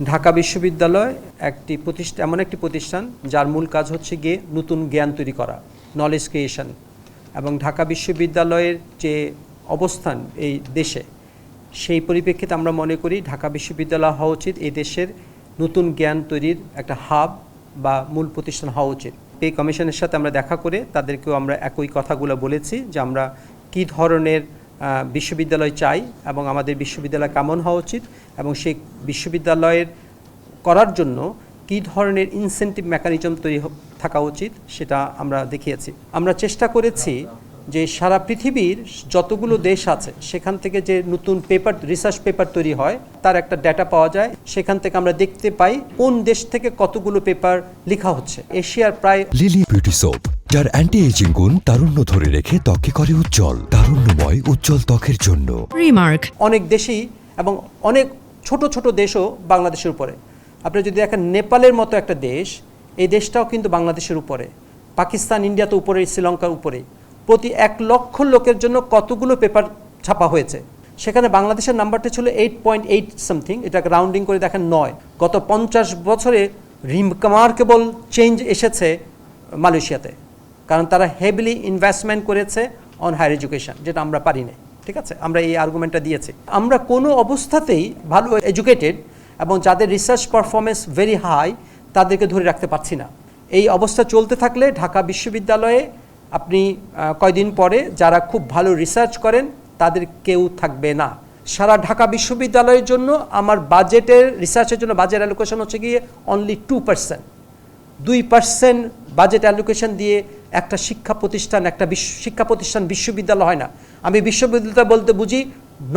ঢাকা বিশ্ববিদ্যালয় একটি প্রতিষ্ঠান এমন একটি প্রতিষ্ঠান যার মূল কাজ হচ্ছে গিয়ে নতুন জ্ঞান তৈরি করা নলেজ ক্রিয়েশন এবং ঢাকা বিশ্ববিদ্যালয়ের যে অবস্থান এই দেশে, সেই পরিপ্রেক্ষিতে আমরা মনে করি ঢাকা বিশ্ববিদ্যালয় হওয়া উচিত এই দেশের নতুন জ্ঞান তৈরির একটা হাব বা মূল প্রতিষ্ঠান হওয়া উচিত। পে কমিশনের সাথে আমরা দেখা করে তাদেরকেও আমরা একই কথাগুলো বলেছি যে আমরা কী ধরনের বিশ্ববিদ্যালয় চাই এবং আমাদের বিশ্ববিদ্যালয় কেমন হওয়া উচিত এবং সেই বিশ্ববিদ্যালয়ের করার জন্য কী ধরনের ইনসেন্টিভ মেকানিজম তৈরি থাকা উচিত সেটা আমরা দেখিয়েছি। আমরা চেষ্টা করেছি যে সারা পৃথিবীর যতগুলো দেশ আছে সেখান থেকে যে নতুন পেপার রিসার্চ পেপার তৈরি হয় তার একটা ডেটা পাওয়া যায়। সেখান থেকে আমরা দেখতে পাই কোন দেশ থেকে কতগুলো পেপার লেখা হচ্ছে। এশিয়ার প্রায় লিলি বিউটি সোপ যার অ্যান্টি এজিং গুণ তারুণ্য ধরে রেখে ত্বকে করে উজ্জ্বল তারুণ্যময় উজ্জ্বল ত্বকের জন্য। রিমার্ক অনেক দেশেই এবং অনেক ছোট ছোট দেশও বাংলাদেশের উপরে। আপনি যদি দেখেন নেপালের মতো একটা দেশ এই দেশটাও কিন্তু বাংলাদেশের উপরে। পাকিস্তান ইন্ডিয়া তো উপরে শ্রীলঙ্কার উপরে। প্রতি এক লক্ষ লোকের জন্য কতগুলো পেপার ছাপা হয়েছে? সেখানে বাংলাদেশের নাম্বারটা ছিল এইট পয়েন্ট এইট সামথিং, এটাকে রাউন্ডিং করে দেখেন নয়। গত পঞ্চাশ বছরে রিমার্কেবল চেঞ্জ এসেছে মালয়েশিয়াতে, কারণ তারা হেভিলি ইনভেস্টমেন্ট করেছে অন হায়ার এডুকেশন যেটা আমরা পারি না ঠিক আছে? আমরা এই আর্গুমেন্টটা দিয়েছি। আমরা কোনো অবস্থাতেই ভালো এডুকেটেড এবং যাদের রিসার্চ পারফরমেন্স ভেরি হাই তাদেরকে ধরে রাখতে পারছি না। এই অবস্থা চলতে থাকলে ঢাকা বিশ্ববিদ্যালয়ে আপনি কয়দিন পরে যারা খুব ভালো রিসার্চ করেন, তাদের কেউ থাকবে না। সারা ঢাকা বিশ্ববিদ্যালয়ের জন্য আমার বাজেটের রিসার্চের জন্য বাজেট অ্যালোকেশন হচ্ছে গিয়ে অনলি টু পার্সেন্ট দুই পার্সেন্ট বাজেট অ্যালোকেশন দিয়ে একটা শিক্ষা প্রতিষ্ঠান, একটা শিক্ষা প্রতিষ্ঠান বিশ্ববিদ্যালয় হয় না। আমি বিশ্ববিদ্যালয় বলতে বুঝি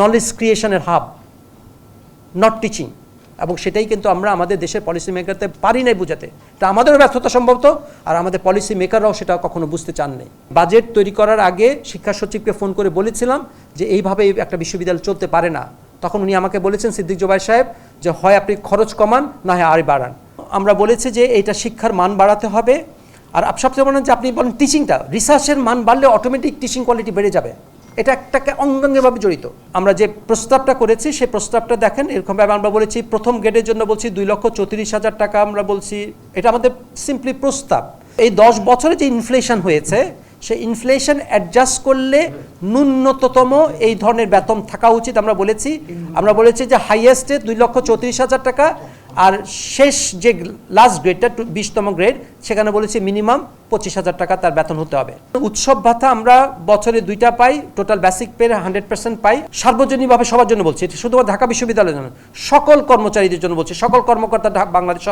নলেজ ক্রিয়েশনের হাব নট টিচিং এবং সেটাই কিন্তু আমরা আমাদের দেশের পলিসি মেকারতে পারি নাই বোঝাতে। তা আমাদেরও ব্যর্থতা সম্ভবত, আর আমাদের পলিসি মেকাররাও সেটা কখনো বুঝতে চান নাই। বাজেট তৈরি করার আগে শিক্ষা সচিবকে ফোন করে বলেছিলাম যে এইভাবে একটা বিশ্ববিদ্যালয় চলতে পারে না। তখন উনি আমাকে বলেছেন, সিদ্দিক জোবাই সাহেব, যে হয় আপনি খরচ কমান, না হয় আর বাড়ান। আমরা বলেছি যে এইটা শিক্ষার মান বাড়াতে হবে। আর সবচেয়ে বলেন যে আপনি বলেন টিচিংটা রিসার্চের মান বাড়লে অটোমেটিক টিচিং কোয়ালিটি বেড়ে যাবে। এটা একটাকে অঙ্গাঙ্গিভাবে জড়িত। আমরা যে প্রস্তাবটা করেছি সেই প্রস্তাবটা দেখেন, এরকমভাবে আমরা বলেছি, প্রথম গেটের জন্য বলছি দুই লক্ষ চৌত্রিশ হাজার টাকা আমরা বলছি। এটা আমাদের সিম্পলি প্রস্তাব। এই দশ বছরে যে ইনফ্লেশন হয়েছে সেই ইনফ্লেশন অ্যাডজাস্ট করলে ন্যূনতম এই ধরনের বেতন থাকা উচিত। আমরা বলেছি আমরা বলেছি যে হাইয়েস্টে দুই লক্ষ চৌত্রিশ হাজার টাকা আর শেষ যে লাস্ট গ্রেডটা বিশতম গ্রেড সেখানে বলেছি মিনিমাম পঁচিশ হাজার টাকা তার বেতন হতে হবে। উৎসব ভাতা আমরা বছরে দুইটা পাই total basic pay hundred percent পাই। সার্বজনীনভাবে সবার জন্য বলছি, এটা শুধুমাত্র ঢাকা বিশ্ববিদ্যালয়ের জন্য সকল কর্মচারীদের জন্য বলছি, সকল কর্মকর্তা বাংলাদেশ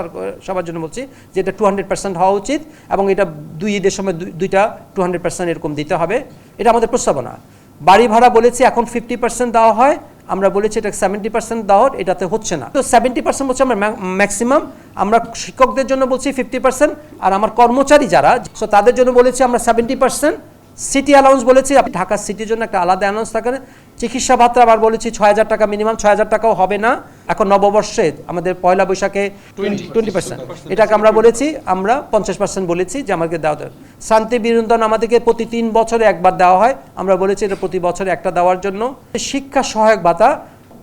সবার জন্য বলছি যে এটা টু হান্ড্রেড পার্সেন্ট হওয়া উচিত এবং এটা দুই ঈদের সময় দুই- দুইটা টু হান্ড্রেড পার্সেন্ট এরকম দিতে হবে। এটা আমাদের প্রস্তাবনা। বাড়ি ভাড়া বলেছি এখন ফিফটি পার্সেন্ট দেওয়া হয় আমরা বলেছি এটা সেভেন্টি পার্সেন্ট দেওয়ার এটাতে হচ্ছে না। তো সেভেন্টি পার্সেন্ট হচ্ছে আমরা ম্যাক্সিমাম আমরা শিক্ষকদের জন্য বলছি ফিফটি পার্সেন্ট আর আমার কর্মচারী যারা সো তাদের জন্য বলেছি আমরা সেভেন্টি পার্সেন্ট সিটি অ্যালাউন্স বলেছি আপনি ঢাকা সিটির জন্য একটা আলাদা অ্যালাউন্স থাকে চিকিৎসা ভাতা আবার বলেছি ছয় হাজার টাকা মিনিমাম ছয় হাজার টাকাও হবে না। এখন নববর্ষে আমাদের পয়লা বৈশাখে টোয়েন্টি পার্সেন্ট এটাকে আমরা বলেছি আমরা পঞ্চাশ পার্সেন্ট বলেছি যে আমাদেরকে দেওয়া দেয় শান্তি বিনোদন আমাদেরকে প্রতি তিন বছরে একবার দেওয়া হয়। আমরা বলেছি এটা প্রতি বছরে একটা দেওয়ার জন্য। শিক্ষা সহায়ক ভাতা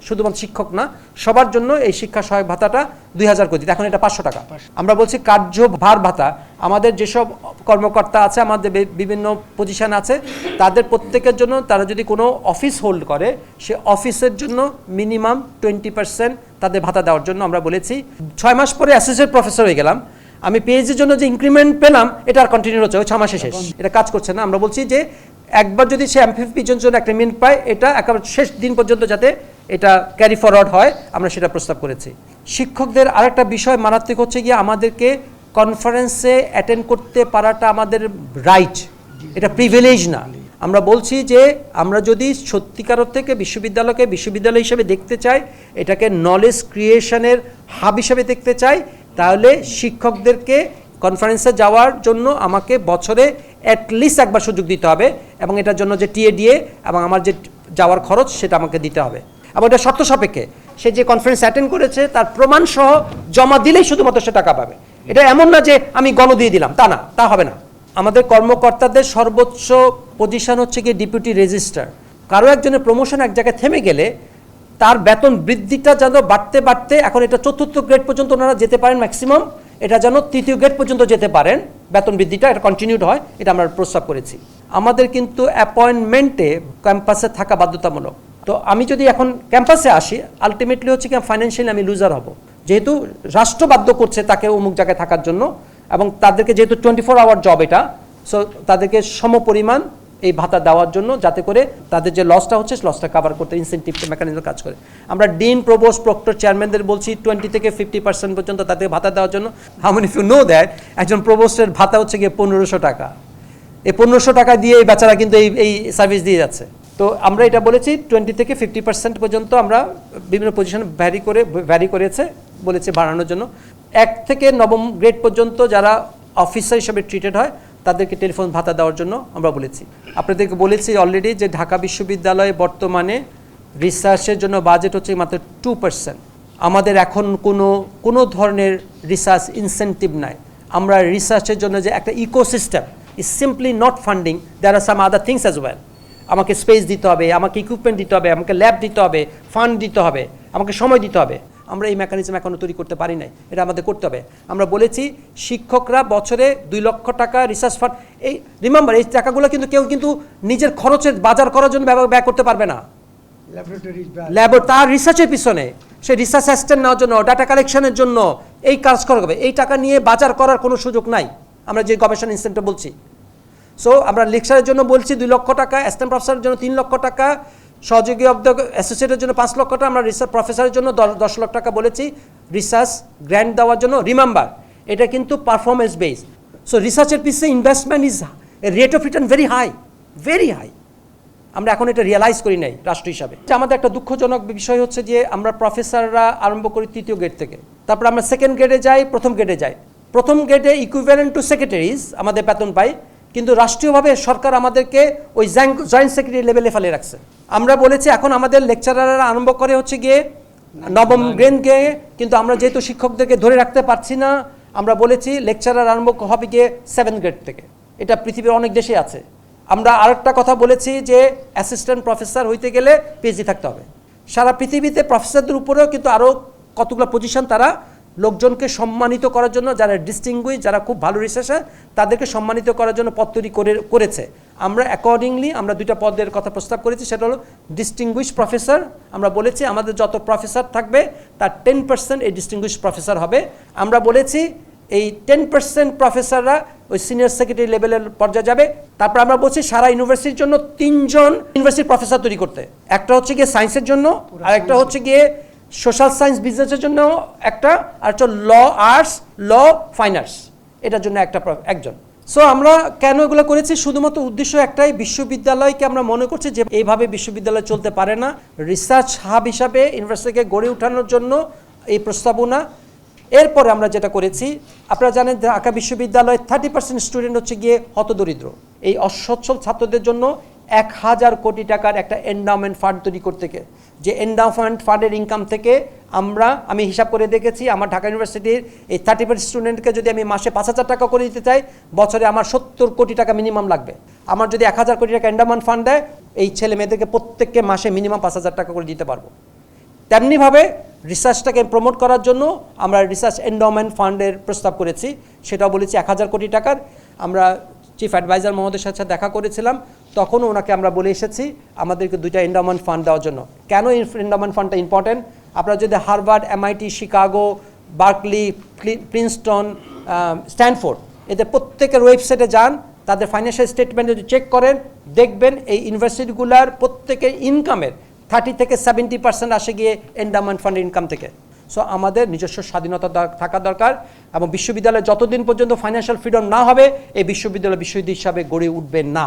শুধুমাত্র শিক্ষক না সবার জন্য এই শিক্ষা সহায়ক ভাতাটা দুই হাজার দিতে এখন এটা পাঁচশো টাকা। আমরা বলছি কার্যভার ভাতা। আমাদের যেসব কর্মকর্তা আছে আমাদের বিভিন্ন পজিশন আছে তাদের প্রত্যেকের জন্য তারা যদি কোনো অফিস হোল্ড করে সে অফিসের জন্য মিনিমাম টোয়েন্টি পার্সেন্ট তাদের ভাতা দেওয়ার জন্য আমরা বলেছি। ছয় মাস পরে অ্যাসোসিয়েট প্রফেসর হয়ে গেলাম। আমি পিএইচডির জন্য যে ইনক্রিমেন্ট পেলাম এটা আর কন্টিনিউ হচ্ছে ওই ছ মাসে শেষ। এটা কাজ করছে না। আমরা বলছি যে একবার যদি সে এমফিপির জন্য একটা মিনিট পায় এটা একেবারে শেষ দিন পর্যন্ত যাতে এটা ক্যারি ফরওয়ার্ড হয়, আমরা সেটা প্রস্তাব করেছি। শিক্ষকদের আরেকটা বিষয় মারাত্মক হচ্ছে গিয়ে আমাদেরকে কনফারেন্সে অ্যাটেন্ড করতে পারাটা আমাদের রাইট এটা প্রিভিলেজ না। আমরা বলছি যে আমরা যদি সত্যিকার থেকে বিশ্ববিদ্যালয়কে বিশ্ববিদ্যালয় হিসেবে দেখতে চাই, এটাকে নলেজ ক্রিয়েশনের হাব হিসেবে দেখতে চাই, তাহলে শিক্ষকদেরকে কনফারেন্সে যাওয়ার জন্য আমাকে বছরে অ্যাটলিস্ট একবার সুযোগ দিতে হবে এবং এটার জন্য যে টিএ ডিএ এবং আমার যে যাওয়ার খরচ সেটা আমাকে দিতে হবে। এবং এটা শর্ত সাপেক্ষে। সে যে কনফারেন্স অ্যাটেন্ড করেছে, তার প্রমাণ সহ জমা দিলেই শুধুমাত্র সে টাকা পাবে। এটা এমন না যে আমি গণ দিয়ে দিলাম, তা না, তা হবে না। আমাদের কর্মকর্তাদের সর্বোচ্চ পজিশন হচ্ছে গিয়ে ডিপুটি রেজিস্ট্রার কারও একজনের প্রমোশন এক জায়গায় থেমে গেলে তার বেতন বৃদ্ধিটা যেন বাড়তে বাড়তে এখন এটা চতুর্থ গ্রেড পর্যন্ত ওনারা যেতে পারেন ম্যাক্সিমাম এটা যেন তৃতীয় গ্রেড পর্যন্ত যেতে পারেন, বেতন বৃদ্ধিটা এটা কন্টিনিউড হয়, এটা আমরা প্রস্তাব করেছি। আমাদের কিন্তু অ্যাপয়েন্টমেন্টে ক্যাম্পাসে থাকা বাধ্যতামূলক। তো আমি যদি এখন ক্যাম্পাসে আসি আলটিমেটলি হচ্ছে কি ফাইন্যান্সিয়ালি আমি লুজার হব। যেহেতু রাষ্ট্র বাধ্য করছে তাকে অমুক জায়গায় থাকার জন্য এবং তাদেরকে যেহেতু টোয়েন্টি ফোর আওয়ার জব এটা সো তাদেরকে সমপরিমাণ এই ভাতা দেওয়ার জন্য যাতে করে তাদের যে লসটা হচ্ছে লসটা কভার করতে ইনসেন্টিভ মেকানিজম কাজ করে। আমরা ডিন প্রবোস প্রক্টর চেয়ারম্যানদের বলছি টোয়েন্টি থেকে ফিফটি পার্সেন্ট পর্যন্ত তাদের ভাতা দেওয়ার জন্য। How many you know that একজন প্রবোস্টের ভাতা হচ্ছে গিয়ে পনেরোশো টাকা। এই পনেরোশো টাকা দিয়ে এই বেচারা কিন্তু এই এই সার্ভিস দিয়ে যাচ্ছে। তো আমরা এটা বলেছি টোয়েন্টি থেকে ফিফটি পার্সেন্ট পর্যন্ত আমরা বিভিন্ন পজিশন ভ্যারি করে ভ্যারি করেছে, বলেছে বাড়ানোর জন্য। এক থেকে নবম গ্রেড পর্যন্ত যারা অফিসার হিসেবে ট্রিটেড হয়, তাদেরকে টেলিফোন ভাতা দেওয়ার জন্য আমরা বলেছি। আপনাদেরকে বলেছি অলরেডি যে ঢাকা বিশ্ববিদ্যালয়ে বর্তমানে রিসার্চের জন্য বাজেট হচ্ছে মাত্র টু পার্সেন্ট আমাদের এখন কোনো কোনো ধরনের রিসার্চ ইনসেন্টিভ নাই। আমরা রিসার্চের জন্য যে একটা ecosystem is simply not funding there are some other things as well আমাকে স্পেস দিতে হবে আমাকে ইকুইপমেন্ট দিতে হবে আমাকে ল্যাব দিতে হবে ফান্ড দিতে হবে আমাকে সময় দিতে হবে। আমরা এই মেকানিজম এখনও তৈরি করতে পারি নাই এটা আমাদের করতে হবে। আমরা বলেছি শিক্ষকরা বছরে দুই লক্ষ টাকা রিসার্চ ফান্ড এই রিমেম্বার এই টাকাগুলো কিন্তু কেউ কিন্তু নিজের খরচের বাজার করার জন্য ব্যয় ব্যয় করতে পারবে না। তার রিসার্চের পিছনে সে রিসার্চ অ্যাসিস্ট্যান্ট নেওয়ার জন্য ডাটা কালেকশনের জন্য এই কাজ করা হবে। এই টাকা নিয়ে বাজার করার কোনো সুযোগ নাই। আমরা যে গবেষণা ইনস্টিটিউটে বলছি সো আমরা লেকচারের জন্য বলছি দুই লক্ষ টাকা অ্যাসিস্ট্যান্ট প্রফেসরের জন্য তিন লক্ষ টাকা, সহযোগী অব দ্য অ্যাসোসিয়েটের জন্য পাঁচ লক্ষ টাকা, আমরা রিসার্চ প্রফেসরের জন্য দশ- লক্ষ টাকা বলেছি। রিসার্চ গ্র্যান্ট দেওয়ার জন্য রিমেম্বার এটা কিন্তু পারফরমেন্স বেস সো রিসার্চের পিছিয়ে investment is rate of return very high very high আমরা এখন এটা রিয়েলাইজ করি নাই, রাষ্ট্র হিসাবে। যে আমাদের একটা দুঃখজনক বিষয় হচ্ছে যে আমরা প্রফেসররা আরম্ভ করি তৃতীয় গ্রেড থেকে। তারপর আমরা সেকেন্ড গ্রেডে যাই, প্রথম গ্রেডে যাই। প্রথম গ্রেডে ইকুইভ্যালেন্ট টু সেক্রেটারিজ আমাদের বেতন পাই কিন্তু রাষ্ট্রীয়ভাবে সরকার আমাদেরকে ওই জয়েন্ট সেক্রেটারি লেভেলে ফেলে রাখছে। আমরা বলেছি, এখন আমাদের লেকচারাররা আরম্ভ করে হচ্ছে গিয়ে নবম গিয়ে কিন্তু আমরা যেহেতু শিক্ষকদেরকে ধরে রাখতে পারছি না, আমরা বলেছি লেকচারার আরম্ভ হবে গিয়ে সেভেন গ্রেড থেকে। এটা পৃথিবীর অনেক দেশে আছে। আমরা আরেকটা কথা বলেছি যে অ্যাসিস্ট্যান্ট প্রফেসর হইতে গেলে পিএইচডি থাকতে হবে। সারা পৃথিবীতে প্রফেসরদের উপরেও কিন্তু আরও কতগুলো পজিশন তারা লোকজনকে সম্মানিত করার জন্য যারা ডিস্টিংগুইশ যারা খুব ভালো রিসার্চার তাদেরকে সম্মানিত করার জন্য পদ তৈরি করে করেছে। আমরা অ্যাকর্ডিংলি আমরা দুইটা পদের কথা প্রস্তাব করেছি সেটা হলো ডিস্টিংগুইশ প্রফেসর আমরা বলেছি আমাদের যত প্রফেসর থাকবে তার টেন পার্সেন্ট এই ডিস্টিংগুইশ প্রফেসর হবে। আমরা বলেছি এই টেন পার্সেন্ট প্রফেসররা ওই সিনিয়র সেক্রেটারি লেভেলের পর্যায়ে যাবে। তারপর আমরা বলছি সারা ইউনিভার্সিটির জন্য তিনজন ইউনিভার্সিটির প্রফেসর তৈরি করতে। একটা হচ্ছে গিয়ে সায়েন্সের জন্য আর একটা হচ্ছে গিয়ে সোশ্যাল সায়েন্স বিজনেসের জন্য একটা, আর হচ্ছে law arts law fine arts এটার জন্য একটা একজন। সো আমরা কেন এগুলো করেছি? শুধুমাত্র উদ্দেশ্য একটাই, বিশ্ববিদ্যালয়কে আমরা মনে করছি যে এইভাবে বিশ্ববিদ্যালয় চলতে পারে না। রিসার্চ হাব হিসাবে ইউনিভার্সিটিকে গড়ে ওঠানোর জন্য এই প্রস্তাবনা। এরপরে আমরা যেটা করেছি, আপনারা জানেন ঢাকা বিশ্ববিদ্যালয়ে থার্টি পার্সেন্ট স্টুডেন্ট হচ্ছে গিয়ে হতদরিদ্র। এই অসচ্ছল ছাত্রদের জন্য এক হাজার কোটি টাকার একটা এন্ডাওমেন্ট ফান্ড তৈরি করতে গে যে এন্ডাওমেন্ট ফান্ডের ইনকাম থেকে আমরা, আমি হিসাব করে দেখেছি, আমার ঢাকা ইউনিভার্সিটির এই থার্টি পার্সেন্ট স্টুডেন্টকে যদি আমি মাসে পাঁচ হাজার টাকা করে দিতে চাই, বছরে আমার সত্তর কোটি টাকা মিনিমাম লাগবে। আমার যদি এক হাজার কোটি টাকা এন্ডাওমেন্ট ফান্ড দেয়, এই ছেলে মেয়েদেরকে প্রত্যেককে মাসে মিনিমাম পাঁচ হাজার টাকা করে দিতে পারব। তেমনিভাবে রিসার্চটাকে প্রমোট করার জন্য আমরা রিসার্চ এন্ডোমেন্ট ফান্ডের প্রস্তাব করেছি। সেটাও বলেছি এক হাজার কোটি টাকার। আমরা চিফ অ্যাডভাইজার মহোদয়ের সাথে দেখা করেছিলাম। তখনও ওনাকে আমরা বলে এসেছি, আমাদেরকে দুইটা এন্ডোমেন্ট ফান্ড দেওয়ার জন্য। কেন এই ফান্ডটা ইম্পর্টেন্ট আপনারা যদি Harvard MIT Chicago, Berkeley Princeton Stanford, এদের প্রত্যেকের ওয়েবসাইটে যান, তাদের ফাইন্যান্সিয়াল স্টেটমেন্ট যদি চেক করেন, দেখবেন এই ইউনিভার্সিটিগুলার প্রত্যেকের ইনকামের থার্টি থেকে সেভেন্টি পার্সেন্ট আসে গিয়ে এন্ডামেন্ট ফান্ড ইনকাম থেকে। সো আমাদের নিজস্ব স্বাধীনতা থাকা দরকার এবং বিশ্ববিদ্যালয়ে যতদিন পর্যন্ত ফাইন্যান্সিয়াল ফ্রিডম না হবে, এই বিশ্ববিদ্যালয় বিশ্ববিদ্যালয় হিসাবে গড়ে উঠবে না।